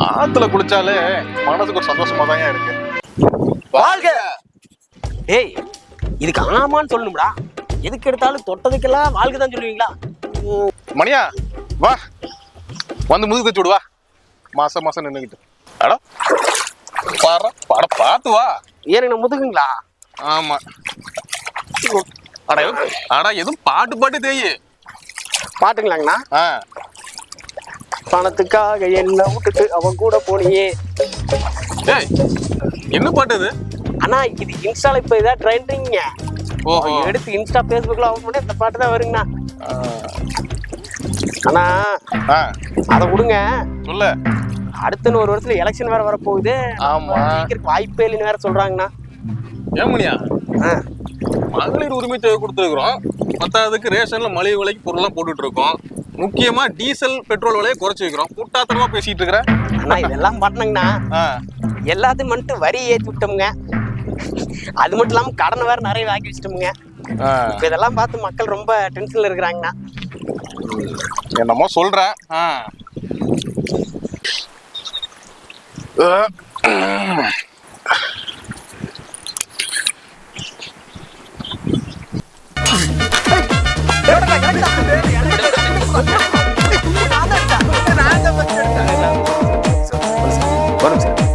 ஆத்துல குளிச்சாலே மனசுக்கு ஒரு சந்தோஷமா தான் இருக்கு. வாழ்க! ஏய் இதுக்கு ஆமான்னு சொல்லணும்டா எதுக்கு எடுத்தாலும் தொட்டதுக்கெல்லாம் வாழ்க்கை தான் சொல்லுவீங்களா? மணியா வா. வந்து முதுகு தச்சு விடு வா மாசம் மாசம் நின்னுக்கிட்டு. அட. பாரு பட பார்த்து வா. ஏன் முதுகுங்களா? ஆமா. அட அட எதுவும் பாட்டு பாட்டு தேயு. பாட்டுங்களாங்கண்ணா? ஆ. பணத்துக்காக என்ன விட்டுட்டு அவன் கூட போனியே. என்ன பாட்டு அண்ணா இது இன்ஸ்டால இப்போ இதான் ட்ரெண்டிங்க எடுத்து இன்ஸ்டா ஃபேஸ்புக்ல ஓப்பன் பண்ணி இந்த பாட்டு தான் வருங்கண்ணா. அண்ணா அதை விடுங்க. சொல்லு. அடுத்த ஒரு வருஷத்துல எலெக்ஷன் வேற வரப்போகுது. ஆமா. வாய்ப்பே இல்லைன்னு வேற சொல்றாங்கண்ணா. ஆ, மகளிர் உரிமை தொகை கொடுத்துருக்குறோம். பத்தாவதுக்கு ரேஷன்ல மலிவு விலைக்கு பொருள்லாம் போட்டுட்டு இருக்கோம். முக்கியமா டீசல் பெட்ரோல் விலையை குறைச்சி வைக்கிறோம் கூட்டாத்தனமா பேசிட்டு இருக்கிற அண்ணா இதெல்லாம் பண்ணங்கண்ணா ஆ எல்லாத்தையும் மட்டும் வரி ஏற்றி விட்டோமுங்க அது மட்டும் இல்லாமல் கடனை வேற நிறைய வாங்கி வச்சிட்டோமுங்க இப்போ இதெல்லாம் பார்த்து மக்கள் ரொம்ப டென்ஷன்ல இருக்கிறாங்கண்ணா என்னமோ சொல்ற ஆ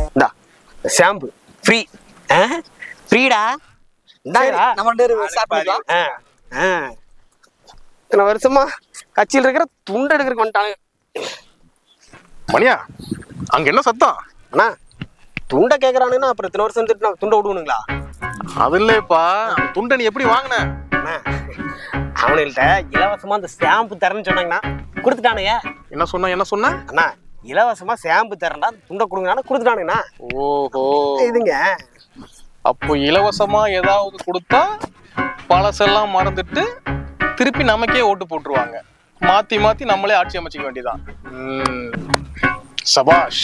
இந்தா ஷாம்பு. ஃப்ரீ. ஆ? ஃப்ரீடா? இந்தாடா நம்ம ரெண்டு பேரும் start பண்ணிக்கலாம். ஆ ஆ. இத்தனை வருஷமா கட்சியில் இருக்கிற துண்டு எடுக்கிறதுக்கு வந்துட்டானுங்க மணியா அங்க என்ன சத்தம்? அண்ணா துண்டை கேட்குறானுங்கன்னா அப்புறம் இத்தனை வருஷம் நான் துண்டை விடுவனுங்களா அது இல்லையப்பா. துண்டை நீ எப்படி வாங்கின? அவனுங்கள்ட்ட இலவசமா அந்த ஷாம்பு தரேன்னு சொன்னாங்கண்ணா கொடுத்துட்டானுங்க. என்ன சொன்ன என்ன சொன்ன? அண்ணா இலவசமா ஷாம்பு தரேன்டா துண்டை கொடுங்கண்ணா கொடுத்துட்டானுங்கண்ணா. ஓஹோ. இதுங்க. அப்போ இலவசமா ஏதாவது கொடுத்தா பழசெல்லாம் மறந்துட்டு திருப்பி நமக்கே ஓட்டு போட்டுருவாங்க. மாத்தி மாத்தி நம்மளே ஆட்சி அமைச்சிக்க வேண்டியதான். சபாஷ்.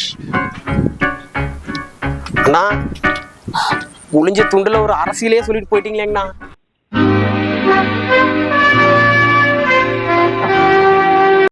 அண்ணா புளிஞ்ச துண்டுல ஒரு அரசியலே சொல்லிட்டு போயிட்டீங்களேங்கண்ணா.